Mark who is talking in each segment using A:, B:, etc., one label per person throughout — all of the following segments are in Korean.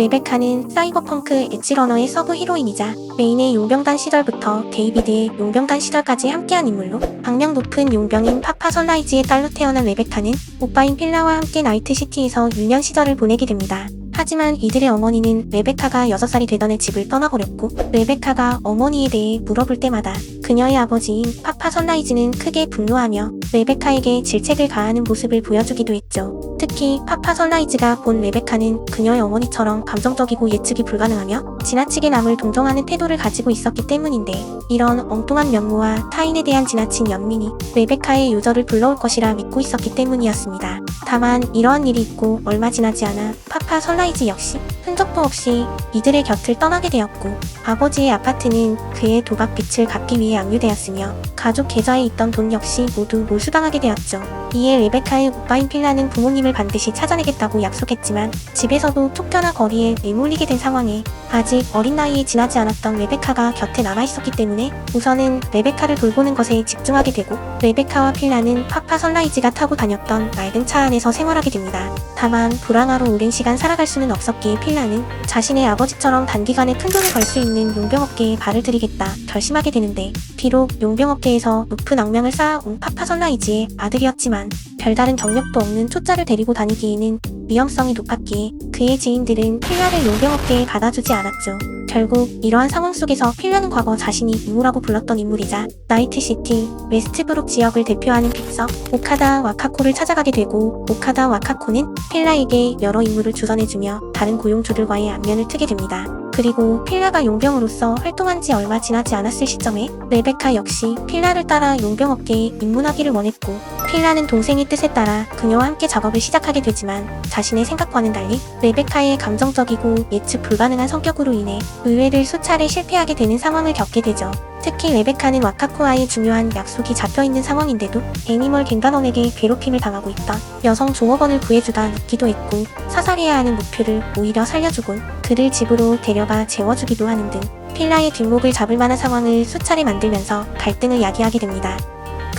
A: 레베카는 사이버펑크 엣지러너의 서브 히로인이자 메인의 용병단 시절부터 데이비드의 용병단 시절까지 함께한 인물로 박력 높은 용병인 파파 선라이즈의 딸로 태어난 레베카는 오빠인 필라와 함께 나이트시티에서 유년 시절을 보내게 됩니다. 하지만 이들의 어머니는 레베카가 6살이 되던 해 집을 떠나버렸고 레베카가 어머니에 대해 물어볼 때마다 그녀의 아버지인 파파 선라이즈는 크게 분노하며 레베카에게 질책을 가하는 모습을 보여주기도 했죠. 특히 파파 선라이즈가 본 레베카는 그녀의 어머니처럼 감정적이고 예측이 불가능하며 지나치게 남을 동정하는 태도를 가지고 있었기 때문인데 이런 엉뚱한 면모와 타인에 대한 지나친 연민이 레베카의 요절을 불러올 것이라 믿고 있었기 때문이었습니다. 다만 이러한 일이 있고 얼마 지나지 않아 파파 선라이즈 역시 흔적도 없이 이들의 곁을 떠나게 되었고 아버지의 아파트는 그의 도박 빚을 갚기 위해 압류되었으며 가족 계좌에 있던 돈 역시 모두 몰수당하게 되었죠. 이에 레베카의 오빠인 필라는 부모님을 반드시 찾아내겠다고 약속했지만 집에서도 쫓겨나 거리에 내몰리게 된 상황에 아직 어린 나이에 지나지 않았던 레베카가 곁에 남아있었기 때문에 우선은 레베카를 돌보는 것에 집중하게 되고 레베카와 필라는 파파 선라이즈가 타고 다녔던 낡은 차 안에 서 생활하게 됩니다. 다만 불황하로 오랜 시간 살아갈 수는 없었기에 필라는 자신의 아버지처럼 단기간에 큰 돈을 벌 수 있는 용병업계에 발을 들이겠다 결심하게 되는데 비록 용병업계에서 높은 악명을 쌓아온 파파 선라이즈의 아들이었지만 별다른 경력도 없는 초짜를 데리고 다니기에는 위험성이 높았기에 그의 지인들은 필라를 용병업계에 받아주지 않았죠. 결국 이러한 상황 속에서 필라는 과거 자신이 이모라고 불렀던 인물이자 나이트시티, 웨스트브룩 지역을 대표하는 픽서 오카다 와카코를 찾아가게 되고 오카다 와카코는 필라에게 여러 임무를 주선해주며 다른 고용주들과의 안면을 트게 됩니다. 그리고 필라가 용병으로서 활동한 지 얼마 지나지 않았을 시점에 레베카 역시 필라를 따라 용병업계에 입문하기를 원했고 필라는 동생의 뜻에 따라 그녀와 함께 작업을 시작하게 되지만 자신의 생각과는 달리 레베카의 감정적이고 예측 불가능한 성격으로 인해 의뢰를 수차례 실패하게 되는 상황을 겪게 되죠. 특히 레베카는 와카코와의 중요한 약속이 잡혀있는 상황인데도 애니멀 갱단원에게 괴롭힘을 당하고 있던 여성 종업원을 구해주다 늦기도 했고 사살해야 하는 목표를 오히려 살려주곤 그를 집으로 데려가 재워주기도 하는 등 필라의 뒷목을 잡을 만한 상황을 수차례 만들면서 갈등을 야기하게 됩니다.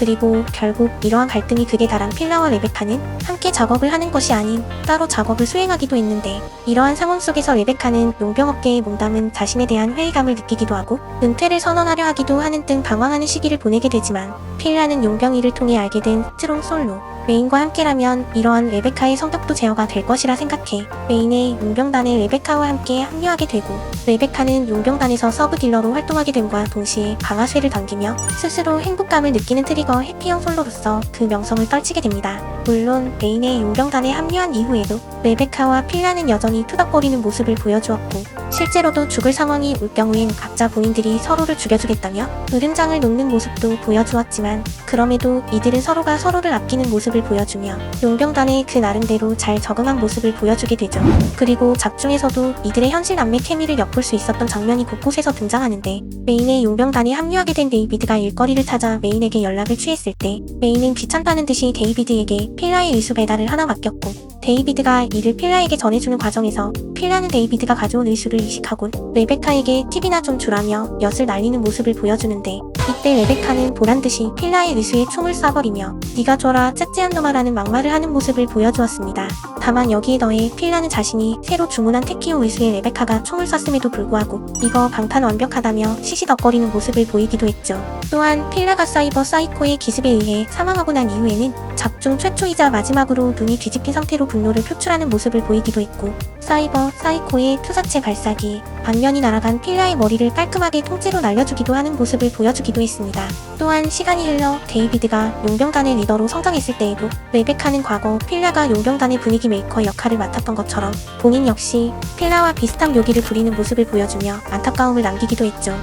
A: 그리고 결국 이러한 갈등이 극에 달한 필라와 레베카는 함께 작업을 하는 것이 아닌 따로 작업을 수행하기도 했는데 이러한 상황 속에서 레베카는 용병업계에 몸담은 자신에 대한 회의감을 느끼기도 하고 은퇴를 선언하려 하기도 하는 등 방황하는 시기를 보내게 되지만 필라는 용병이를 통해 알게 된 스트롱 솔로 메인과 함께라면 이러한 레베카의 성격도 제어가 될 것이라 생각해 메인의 용병단에 레베카와 함께 합류하게 되고 레베카는 용병단에서 서브 딜러로 활동하게 됨과 동시에 방아쇠를 당기며 스스로 행복감을 느끼는 트리거 해피형 솔로로서 그 명성을 떨치게 됩니다. 물론 메인의 용병단에 합류한 이후에도 레베카와 필라는 여전히 투닥거리는 모습을 보여주었고 실제로도 죽을 상황이 올 경우엔 각자 본인들이 서로를 죽여주겠다며 으름장을 놓는 모습도 보여주었지만 그럼에도 이들은 서로가 서로를 아끼는 모습을 보여주며 용병단에 그 나름대로 잘 적응한 모습을 보여주게 되죠. 그리고 작중에서도 이들의 현실 남매 케미를 엿볼 수 있었던 장면이 곳곳에서 등장하는데 메인의 용병단에 합류하게 된 데이비드가 일거리를 찾아 메인에게 연락을 취했을 때 메인은 귀찮다는 듯이 데이비드에게 필라의 의수 배달을 하나 맡겼고 데이비드가 이를 필라에게 전해주는 과정에서 필라는 데이비드가 가져온 의수를 이식하곤 레베카에게 팁이나 좀 주라며 엿을 날리는 모습을 보여주는데 이때 레베카는 보란듯이 필라의 의수에 총을 쏴버리며 네가 줘라 째째한 놈아라는 막말을 하는 모습을 보여주었습니다. 다만 여기에 더해 필라는 자신이 새로 주문한 테키오 의수에 레베카가 총을 쐈음에도 불구하고 이거 방탄 완벽하다며 시시덕거리는 모습을 보이기도 했죠. 또한 필라가 사이버 사이코의 기습에 의해 사망하고 난 이후에는 작중 최초이자 마지막으로 눈이 뒤집힌 상태로 분노를 표출하는 모습을 보이기도 했고 사이버 사이코의 투사체 발사기 안면이 날아간 필라의 머리를 깔끔하게 통째로 날려주기도 하는 모습을 보여주기도 했습니다. 또한 시간이 흘러 데이비드가 용병단의 리더로 성장했을 때에도 레베카는 과거 필라가 용병단의 분위기 메이커 역할을 맡았던 것처럼 본인 역시 필라와 비슷한 묘기를 부리는 모습을 보여주며 안타까움을 남기기도 했죠.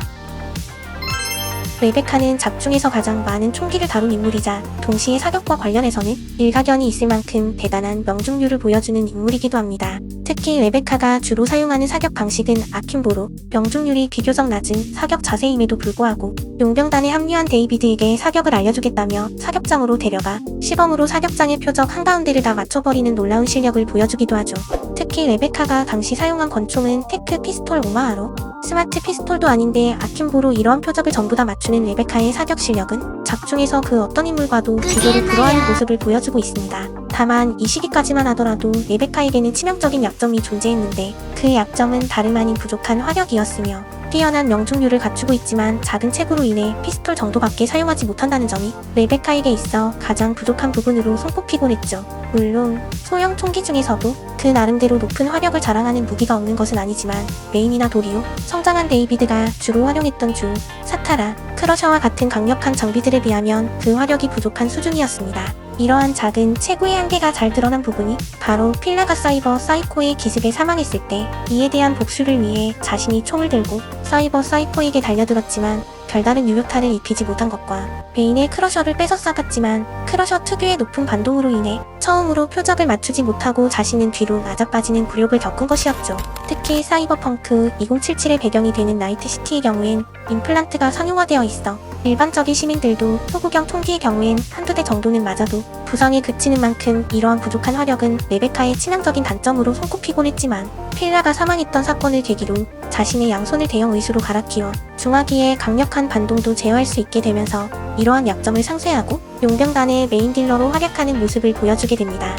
A: 레베카는 작중에서 가장 많은 총기를 다룬 인물이자 동시에 사격과 관련해서는 일가견이 있을 만큼 대단한 명중률을 보여주는 인물이기도 합니다. 특히 레베카가 주로 사용하는 사격 방식은 아킨보로 명중률이 비교적 낮은 사격 자세임에도 불구하고 용병단에 합류한 데이비드에게 사격을 알려주겠다며 사격장으로 데려가 시범으로 사격장의 표적 한가운데를 다 맞춰버리는 놀라운 실력을 보여주기도 하죠. 특히 레베카가 당시 사용한 권총은 테크 피스톨 오마하로 스마트 피스톨도 아닌데 아킴보로 이러한 표적을 전부 다 맞추는 레베카의 사격 실력은 작중에서 그 어떤 인물과도 비교를 불허하는 모습을 보여주고 있습니다. 다만 이 시기까지만 하더라도 레베카에게는 치명적인 약점이 존재했는데 그 약점은 다름 아닌 부족한 화력이었으며 뛰어난 명중률을 갖추고 있지만 작은 체구로 인해 피스톨 정도밖에 사용하지 못한다는 점이 레베카에게 있어 가장 부족한 부분으로 손꼽히곤 했죠. 물론 소형 총기 중에서도 그 나름대로 높은 화력을 자랑하는 무기가 없는 것은 아니지만 메인이나 도리오, 성장한 데이비드가 주로 활용했던 주, 사타라, 크러셔와 같은 강력한 장비들에 비하면 그 화력이 부족한 수준이었습니다. 이러한 작은 체구의 한계가 잘 드러난 부분이 바로 필라가 사이버 사이코의 기습에 사망했을 때 이에 대한 복수를 위해 자신이 총을 들고 사이버 사이코에게 달려들었지만 별다른 유효타를 입히지 못한 것과 베인의 크러셔를 뺏어 싸갔지만 크러셔 특유의 높은 반동으로 인해 처음으로 표적을 맞추지 못하고 자신은 뒤로 낮아빠지는 굴욕을 겪은 것이었죠. 특히 사이버펑크 2077의 배경이 되는 나이트시티의 경우엔 임플란트가 상용화되어 있어 일반적인 시민들도 소구경 총기의 경우엔 한두 대 정도는 맞아도 부상에 그치는 만큼 이러한 부족한 화력은 레베카의 치명적인 단점으로 손꼽히곤 했지만 필라가 사망했던 사건을 계기로 자신의 양손을 대형 의수로 갈아 끼워 중화기의 강력한 반동도 제어할 수 있게 되면서 이러한 약점을 상쇄하고 용병단의 메인 딜러로 활약하는 모습을 보여주게 됩니다.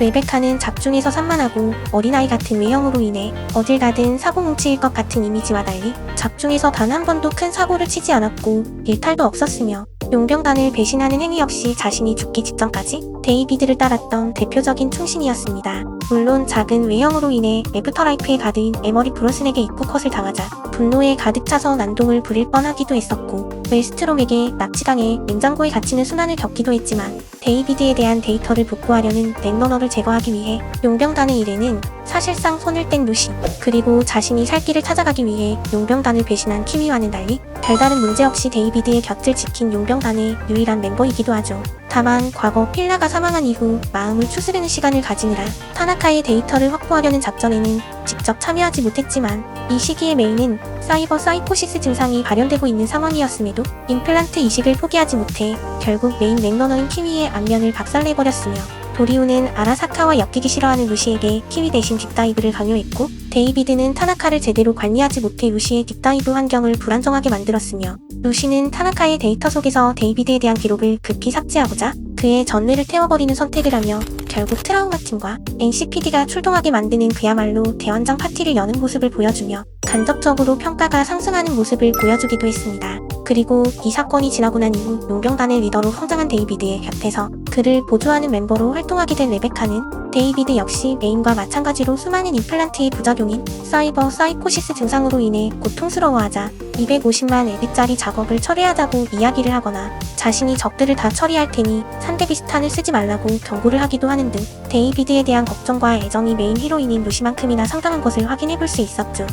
A: 레베카는 작중에서 산만하고 어린아이 같은 외형으로 인해 어딜 가든 사고 뭉치일 것 같은 이미지와 달리 작중에서 단 한 번도 큰 사고를 치지 않았고 일탈도 없었으며 용병단을 배신하는 행위 역시 자신이 죽기 직전까지 데이비드를 따랐던 대표적인 충신이었습니다. 물론 작은 외형으로 인해 애프터라이프에 가드인 에머리 브로슨에게 입구 컷을 당하자 분노에 가득 차서 난동을 부릴 뻔하기도 했었고 웨스트롬에게 납치당해 냉장고에 갇히는 순환을 겪기도 했지만 데이비드에 대한 데이터를 복구하려는 넥러너를 제거하기 위해 용병단의 일에는 사실상 손을 뗀 루시 그리고 자신이 살 길을 찾아가기 위해 용병단을 배신한 키미와는 달리 별다른 문제 없이 데이비드의 곁을 지킨 용병단의 유일한 멤버이기도 하죠. 다만 과거 필라가 사망한 이후 마음을 추스르는 시간을 가지느라 타나카의 데이터를 확보하려는 작전에는 직접 참여하지 못했지만 이 시기에 메인은 사이버 사이코시스 증상이 발현되고 있는 상황이었음에도 임플란트 이식을 포기하지 못해 결국 메인 맥러너인 키위의 안면을 박살내버렸으며 도리우는 아라사카와 엮이기 싫어하는 루시에게 키위 대신 딥다이브를 강요했고 데이비드는 타나카를 제대로 관리하지 못해 루시의 딥다이브 환경을 불안정하게 만들었으며 루시는 타나카의 데이터 속에서 데이비드에 대한 기록을 급히 삭제하고자 그의 전뇌를 태워버리는 선택을 하며 결국 트라우마 팀과 NCPD가 출동하게 만드는 그야말로 대환장 파티를 여는 모습을 보여주며 간접적으로 평가가 상승하는 모습을 보여주기도 했습니다. 그리고 이 사건이 지나고 난 이후 용병단의 리더로 성장한 데이비드의 곁에서 그를 보조하는 멤버로 활동하게 된 레베카는 데이비드 역시 메인과 마찬가지로 수많은 임플란트의 부작용인 사이버 사이코시스 증상으로 인해 고통스러워하자 250만 에비짜리 작업을 처리하자고 이야기를 하거나 자신이 적들을 다 처리할 테니 산데비스탄을 쓰지 말라고 경고를 하기도 하는 등 데이비드에 대한 걱정과 애정이 메인 히로인인 루시만큼이나 상당한 것을 확인해 볼 수 있었죠.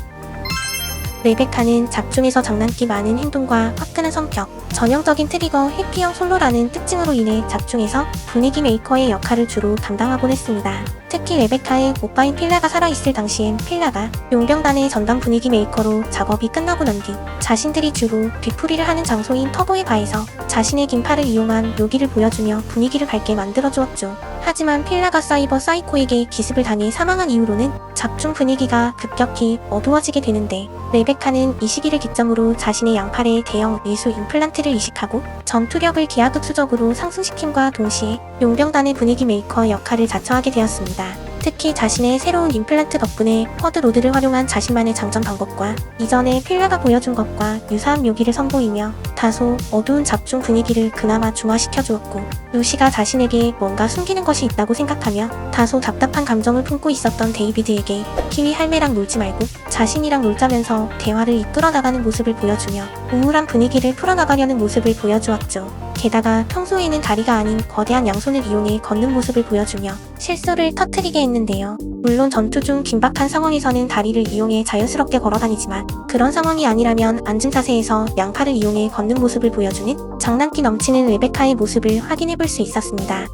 A: 레베카는 작중에서 장난기 많은 행동과 화끈한 성격, 전형적인 트리거 해피형 솔로라는 특징으로 인해 작중에서 분위기 메이커의 역할을 주로 담당하곤 했습니다. 특히 레베카의 오빠인 필라가 살아있을 당시엔 필라가 용병단의 전담 분위기 메이커로 작업이 끝나고 난 뒤 자신들이 주로 뒤풀이를 하는 장소인 터보의 바에서 자신의 긴팔을 이용한 묘기를 보여주며 분위기를 밝게 만들어주었죠. 하지만 필라가 사이버 사이코에게 기습을 당해 사망한 이후로는 작중 분위기가 급격히 어두워지게 되는데 레베카는 이 시기를 기점으로 자신의 양팔에 대형 의수 임플란트를 이식하고 전투력을 기하급수적으로 상승시킴과 동시에 용병단의 분위기 메이커 역할을 자처하게 되었습니다. 특히 자신의 새로운 임플란트 덕분에 쿼드 로드를 활용한 자신만의 장전 방법과 이전에 필라가 보여준 것과 유사한 묘기를 선보이며 다소 어두운 작중 분위기를 그나마 중화시켜 주었고 루시가 자신에게 뭔가 숨기는 것이 있다고 생각하며 다소 답답한 감정을 품고 있었던 데이비드에게 키위 할매랑 놀지 말고 자신이랑 놀자면서 대화를 이끌어 나가는 모습을 보여주며 우울한 분위기를 풀어나가려는 모습을 보여주었죠. 게다가 평소에는 다리가 아닌 거대한 양손을 이용해 걷는 모습을 보여주며 실수를 터트리게 했는데요. 물론 전투 중 긴박한 상황에서는 다리를 이용해 자연스럽게 걸어다니지만 그런 상황이 아니라면 앉은 자세에서 양팔을 이용해 걷는 모습을 보여주는 장난기 넘치는 레베카의 모습을 확인해 볼 수 있었습니다.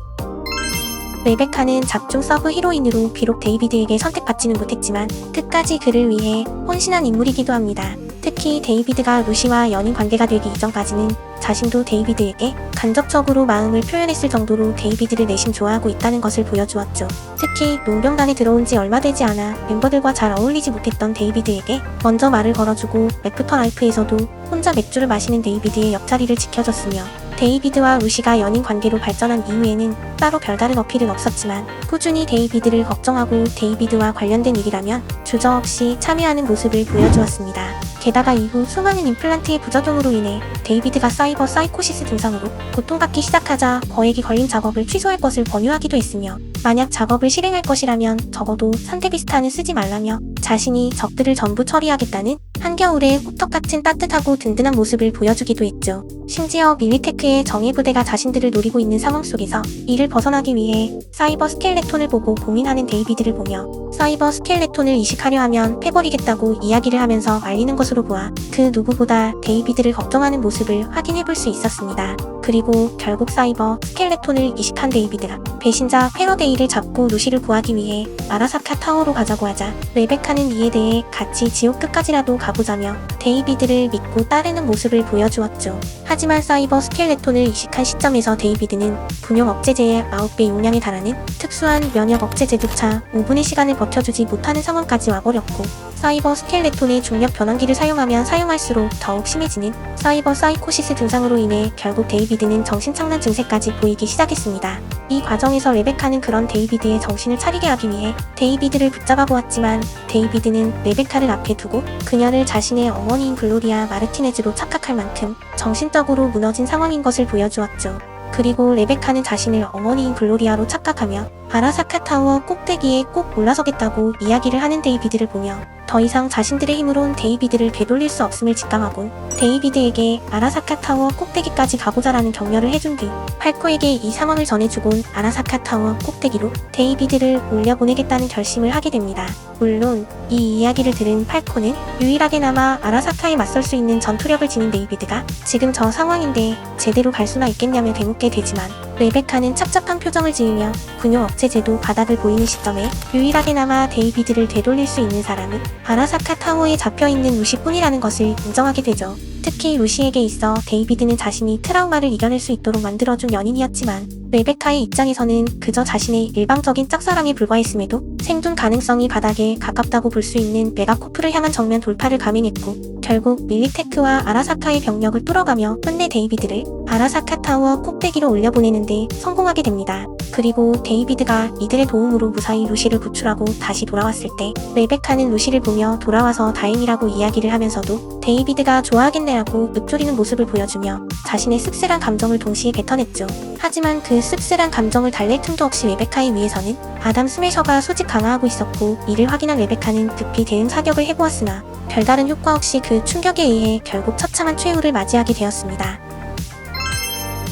A: 레베카는 작중 서브 히로인으로 비록 데이비드에게 선택받지는 못했지만 끝까지 그를 위해 헌신한 인물이기도 합니다. 특히 데이비드가 루시와 연인 관계가 되기 이전까지는 자신도 데이비드에게 간접적으로 마음을 표현했을 정도로 데이비드를 내심 좋아하고 있다는 것을 보여주었죠. 특히 농병단에 들어온 지 얼마 되지 않아 멤버들과 잘 어울리지 못했던 데이비드에게 먼저 말을 걸어주고 애프터 라이프에서도 혼자 맥주를 마시는 데이비드의 옆자리를 지켜줬으며 데이비드와 루시가 연인 관계로 발전한 이후에는 따로 별다른 어필은 없었지만 꾸준히 데이비드를 걱정하고 데이비드와 관련된 일이라면 주저없이 참여하는 모습을 보여주었습니다. 게다가 이후 수많은 임플란트의 부작용으로 인해 데이비드가 사이버 사이코시스 증상으로 고통받기 시작하자 거액이 걸린 작업을 취소할 것을 권유하기도 했으며 만약 작업을 실행할 것이라면 적어도 산데비스탄을 쓰지 말라며 자신이 적들을 전부 처리하겠다는 한겨울의 호떡 같은 따뜻하고 든든한 모습을 보여주기도 했죠. 심지어 밀리테크의 정예 부대가 자신들을 노리고 있는 상황 속에서 이를 벗어나기 위해 사이버 스켈레톤을 보고 고민하는 데이비드를 보며 사이버 스켈레톤을 이식하려 하면 패버리겠다고 이야기를 하면서 말리는 것으로 보아 그 누구보다 데이비드를 걱정하는 모습을 확인해 볼 수 있었습니다. 그리고 결국 사이버 스켈레톤을 이식한 데이비드가 배신자 페러데이를 잡고 루시를 구하기 위해 아라사카 타워로 가자고 하자 레베카는 이에 대해 같이 지옥 끝까지라도 가보자며 데이비드를 믿고 따르는 모습을 보여주었죠. 하지만 사이버 스켈레톤을 이식한 시점에서 데이비드는 분용 억제제의 9배 용량에 달하는 특수한 면역 억제제조차 5분의 시간을 버텨주지 못하는 상황까지 와버렸고 사이버 스켈레톤의 중력 변환기를 사용하면 사용할수록 더욱 심해지는 사이버 사이코시스 증상으로 인해 결국 데이비드는 정신착란 증세까지 보이기 시작했습니다. 이 과정에서 레베카는 그런 데이비드의 정신을 차리게 하기 위해 데이비드를 붙잡아 보았지만 데이비드는 레베카를 앞에 두고 그녀를 자신의 어머니 인 글로리아 마르티네즈로 착각할 만큼 정신적으로 무너진 상황인 것을 보여주었죠. 그리고 레베카는 자신을 어머니인 글로리아로 착각하며 아라사카 타워 꼭대기에 꼭 올라서겠다고 이야기를 하는 데이비드를 보며 더 이상 자신들의 힘으론 데이비드를 되돌릴 수 없음을 직감하곤 데이비드에게 아라사카 타워 꼭대기까지 가보자라는 격려를 해준 뒤 팔코에게 이 상황을 전해주곤 아라사카 타워 꼭대기로 데이비드를 올려보내겠다는 결심을 하게 됩니다. 물론 이 이야기를 들은 팔코는 유일하게나마 아라사카에 맞설 수 있는 전투력을 지닌 데이비드가 지금 저 상황인데 제대로 갈 수나 있겠냐며 되묻게 되지만 레베카는 착잡한 표정을 지으며 군용 억제제도 바닥을 보이는 시점에 유일하게나마 데이비드를 되돌릴 수 있는 사람은 아라사카 타워에 잡혀있는 루시뿐이라는 것을 인정하게 되죠. 특히 루시에게 있어 데이비드는 자신이 트라우마를 이겨낼 수 있도록 만들어준 연인이었지만 레베카의 입장에서는 그저 자신의 일방적인 짝사랑에 불과했음에도 생존 가능성이 바닥에 가깝다고 볼 수 있는 메가코프를 향한 정면 돌파를 감행했고 결국 밀리테크와 아라사카의 병력을 뚫어가며 끝내 데이비드를 아라사카 타워 꼭대기로 올려보내는데 성공하게 됩니다. 그리고 데이비드가 이들의 도움으로 무사히 루시를 구출하고 다시 돌아왔을 때 레베카는 루시를 보며 돌아와서 다행이라고 이야기를 하면서도 데이비드가 좋아하겠네라고 읊조리는 모습을 보여주며 자신의 씁쓸한 감정을 동시에 뱉어냈죠. 하지만 그 씁쓸한 감정을 달랠 틈도 없이 레베카에 위해서는 아담 스매셔가 수직 강화하고 있었고 이를 확인한 레베카는 급히 대응 사격을 해보았으나 별다른 효과 없이 그 충격에 의해 결국 처참한 최후를 맞이하게 되었습니다.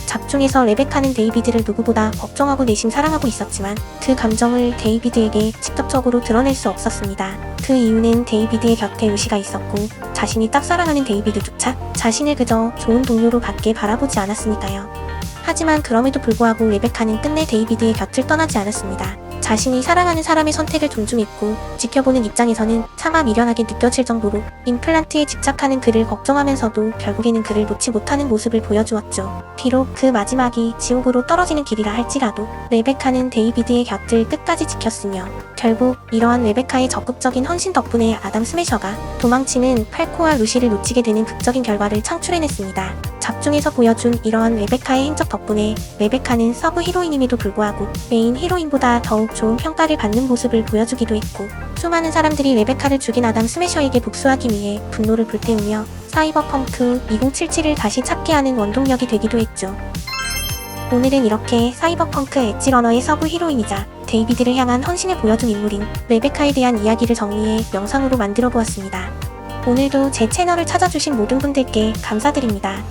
A: 작중에서 레베카는 데이비드를 누구보다 걱정하고 내심 사랑하고 있었지만 그 감정을 데이비드에게 직접적으로 드러낼 수 없었습니다. 그 이유는 데이비드의 곁에 루시가 있었고 자신이 딱 사랑하는 데이비드조차 자신을 그저 좋은 동료로 밖에 바라보지 않았으니까요. 하지만 그럼에도 불구하고 레베카는 끝내 데이비드의 곁을 떠나지 않았습니다. 자신이 사랑하는 사람의 선택을 존중했고 지켜보는 입장에서는 차마 미련하게 느껴질 정도로 임플란트에 집착하는 그를 걱정하면서도 결국에는 그를 놓지 못하는 모습을 보여주었죠. 비록 그 마지막이 지옥으로 떨어지는 길이라 할지라도 레베카는 데이비드의 곁을 끝까지 지켰으며 결국 이러한 레베카의 적극적인 헌신 덕분에 아담 스매셔가 도망치는 팔코와 루시를 놓치게 되는 극적인 결과를 창출해냈습니다. 작중에서 보여준 이러한 레베카의 행적 덕분에 레베카는 서브 히로인임에도 불구하고 메인 히로인보다 더욱 좋은 평가를 받는 모습을 보여주기도 했고 수많은 사람들이 레베카를 죽인 아담 스매셔에게 복수하기 위해 분노를 불태우며 사이버펑크 2077을 다시 찾게 하는 원동력이 되기도 했죠. 오늘은 이렇게 사이버펑크 엣지러너의 서브 히로인이자 데이비드를 향한 헌신을 보여준 인물인 레베카에 대한 이야기를 정리해 영상으로 만들어 보았습니다. 오늘도 제 채널을 찾아주신 모든 분들께 감사드립니다.